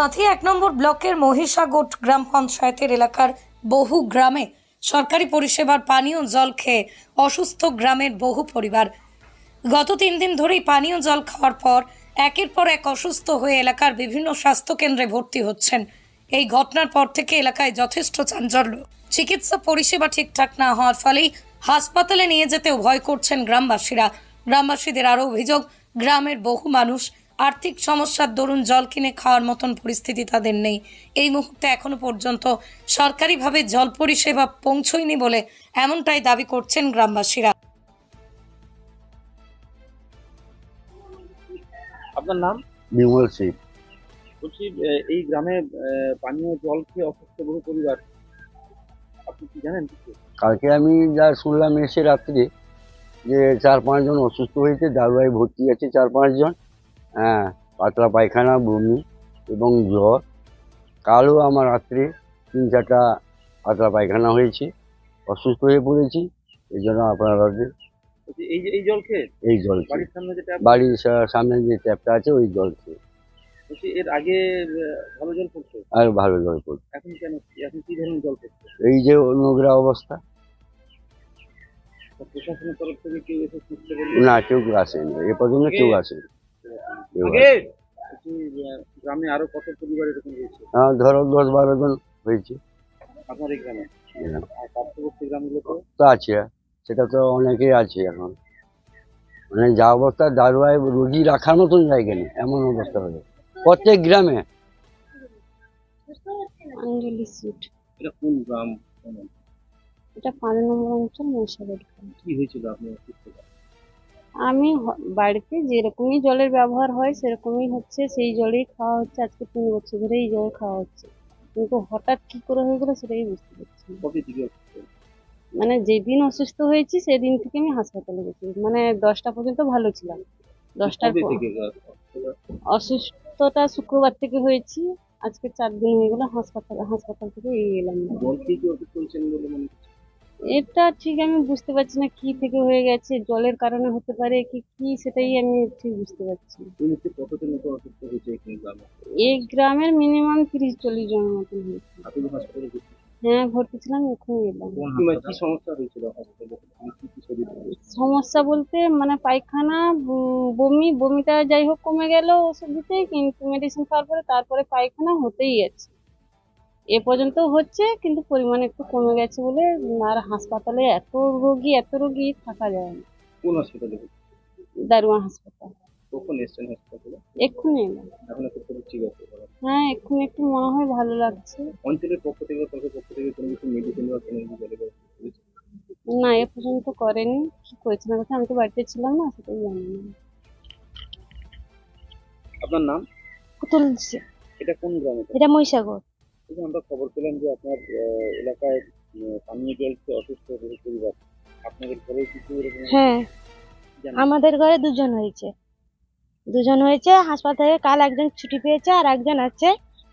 কাঁথি এক নম্বর ব্লকের মহিষাগোট গ্রাম পঞ্চায়েতের এলাকার বহু গ্রামে সরকারি পরিষেবার পানীয় জল খেয়ে অসুস্থ গ্রামের বহু পরিবার। গত তিন দিন ধরেই পানীয় জল খাওয়ার পর একের পর এক অসুস্থ হয়ে এলাকার বিভিন্ন স্বাস্থ্যকেন্দ্রে ভর্তি হচ্ছেন। এই ঘটনার পর থেকে এলাকায় যথেষ্ট চাঞ্চল্য। চিকিৎসা পরিষেবা ঠিকঠাক না হওয়ার ফলেই হাসপাতালে নিয়ে যেতেও ভয় করছেন গ্রামবাসীরা। গ্রামবাসীদের আরও অভিযোগ, গ্রামের বহু মানুষ আর্থিক সমস্যার দরুন জল কিনে খাওয়ার মতন পরিস্থিতি তাদের নেই। এই মুহূর্তে এখনও পর্যন্ত সরকারিভাবে জল পরিষেবা পৌঁছয়নি বলে এমনটাই দাবি করছেন গ্রামবাসীরা। আপনার নাম? বিমল সিং। বলছি এই গ্রামে পানীয় জল খেয়ে অসুস্থ বহু পরিবার। আপনি কি জানেন কালকে আমি যা শুনলাম এসে রাত্রে যে চার পাঁচজন অসুস্থ হয়েছে দারুয়ায় ভর্তি আছে চার পাঁচজন হ্যাঁ পাতলা পায়খানা বমি এবং জ্বর। কালও আমার রাত্রে তিন চারটা পাতলা পায়খানা হয়েছে অসুস্থ হয়ে পড়েছি এই জন্য আপনারা এই এই জল খেয়ে এই জল বাড়ির সামনে যে ট্যাপটা আছে ওই জল খেয়ে। এর আগে ভালো জল পড়তো? আর ভালো জল পড়ছে এখন কেন? এখন কি ধরনের জল পড়ছে এই যে নোংরা অবস্থা। প্রশাসনের তরফ থেকে কেউ এসে না কেউ আসেনি। এ পর্যন্ত কেউ আসেনি। গ্রামে আরও কত পরিবার এরকম রয়েছে? হ্যাঁ, ধরো দশ বারো জন হয়েছে। আপনার এই গ্রামে? হ্যাঁ। পার্শ্ববর্তী তো? আছে সেটা তো অনেকেই আছে এখন। মানে যা অবস্থা দারুয়ায় রুগী রাখার মতন জায়গা নেই এমন অবস্থা হলো প্রত্যেক গ্রামে। আঞ্জলি এটা কোন গ্রাম? এটা পাঁচ নম্বর অঞ্চল গ্রাম। কি হয়েছিল আপনি অসুস্থ আমি বাড়িতে যেরকমই জলের ব্যবহার হয় সেরকমই হচ্ছে সেই জলেই খাওয়া হচ্ছে। আজকে তিন বছর ধরে এই জল খাওয়া হচ্ছে। কিন্তু হঠাৎ কি করে হয়ে গেলো সেটাই বুঝতে পারছি না। কবে থেকে অসুস্থ? মানে যেদিন অসুস্থ হয়েছি সেদিন থেকে আমি হাসপাতালে গেছি। মানে দশটা পর্যন্ত ভালো ছিলাম। দশটার কবে পর থেকে অসুস্থতা শুক্রবার থেকে হয়েছি। আজকে চার দিন হয়ে গেলো হাসপাতাল হাসপাতাল থেকে এই এলাম। জল খেয়ে অসুস্থ হয়েছেন বলে মনে হচ্ছে? এটা ঠিক আমি বুঝতে পারছি না কি থেকে হয়ে গেছে জলের কারণে হতে পারে কি কি সেটাই আমি ঠিক বুঝতে পারছি না। এই মুহূর্তে কতজন মতো অসুস্থ হয়েছে এখানে গ্রামে? এই গ্রামের মিনিমাম তিরিশ চল্লিশ জনের মতন হয়েছে। আপনি হাসপাতালে ভর্তি হ্যাঁ ভর্তি ছিলাম এখন এলাম। কি কি সমস্যা হয়েছিল হাসপাতালে কি কি শরীর সমস্যা বলতে মানে পায়খানা উম, বমি বমিটা যাই হোক কমে গেল ওষুধ দিতে কিন্তু মেডিসিন খাওয়ার পরে তারপরে পায়খানা হতেই আছে। এ পর্যন্ত হচ্ছে কিন্তু পরিমাণ একটু কমে গেছে বলে আর হাসপাতালে এত রোগী এত রোগী থাকা যায় না। কোন হাসপাতালে দারুয়া হাসপাতাল। কখন এসছেন হাসপাতালে? এক্ষুনি। এলাম এখন একটু শরীর ঠিক আছে। হ্যাঁ এক্ষুনি একটু মনে হয় ভালো লাগছে। অঞ্চলের পক্ষ থেকে সরকারের পক্ষ থেকে কোনো কিছু মেডিসিন বা কোনো কিছু জলের না এ পর্যন্ত করেনি। কি করেছে না করেছে আমি তো বাড়িতে ছিলাম না সেটাই জানি না। আপনার নাম? এটা কোন গ্রামে? এটা মহিষাগর। যে আমরা খবর পেলাম যে আপনার এলাকায় পানীয় জল অসুস্থ বহু পরিবার আপনাদের ঘরে কিছু এরকম হ্যাঁ। আমাদের ঘরে দুজন হয়েছে। দুজন হয়েছে হাসপাতালে কাল একজন ছুটি পেয়েছে আর একজন আছে।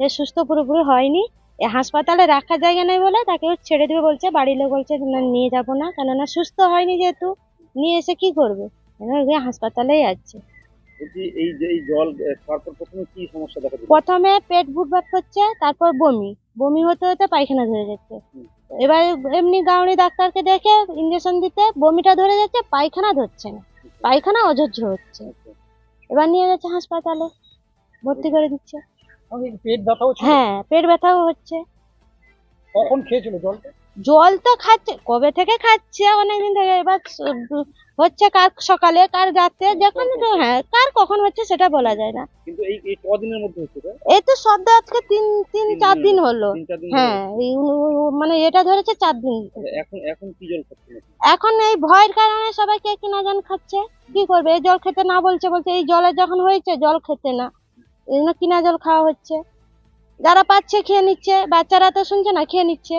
সে সুস্থ পুরোপুরি হয়নি। এ হাসপাতালে রাখার জায়গা নেই বলে তাকে ছেড়ে দেবে বলছে বাড়ির লোক বলছে না নিয়ে যাব না। কেননা সুস্থ হয়নি যেহেতু নিয়ে এসে কি করবে? হাসপাতালেই আছে। বলছি এই যে এই জল খাওয়ার পর প্রথমে কি সমস্যা দেখা দিল? প্রথমে পেট বুটবাট করছে তারপর বমি। বমি হতে হতে পায়খানা ধরে যাচ্ছে। এবার এমনি গাউনি ডাক্তারকে দেখে ইঞ্জেকশন দিতে বমিটা ধরে যাচ্ছে পায়খানা ধরছে না। পায়খানা অজহ্য হচ্ছে। এবার নিয়ে যাচ্ছে হাসপাতালে ভর্তি করে দিচ্ছে। পেট ব্যথাও হ্যাঁ পেট ব্যথাও হচ্ছে। কখন খেয়েছিল জল জল তো খাচ্ছে কবে থেকে খাচ্ছে অনেকদিন থেকে এবার হচ্ছে কার সকালে কার রাতে যখন হ্যাঁ কার কখন হচ্ছে সেটা বলা যায় না। কিন্তু এই এই কদিনের মধ্যে হচ্ছে এই তো সদ্য আজকে তিন তিন চার দিন হলো। হ্যাঁ মানে এটা ধরেছে চার দিন। এখন এখন কি জল আপনি? এখন এই ভয়ের কারণে সবাই সবাইকে কিনা জন খাচ্ছে কি করবে? এই জল খেতে না বলছে বলছে এই জলে যখন হয়েছে জল খেতে না। এই জন্য কিনা জল খাওয়া হচ্ছে? যারা পাচ্ছে খেয়ে নিচ্ছে বাচ্চারা তো শুনছে না খেয়ে নিচ্ছে।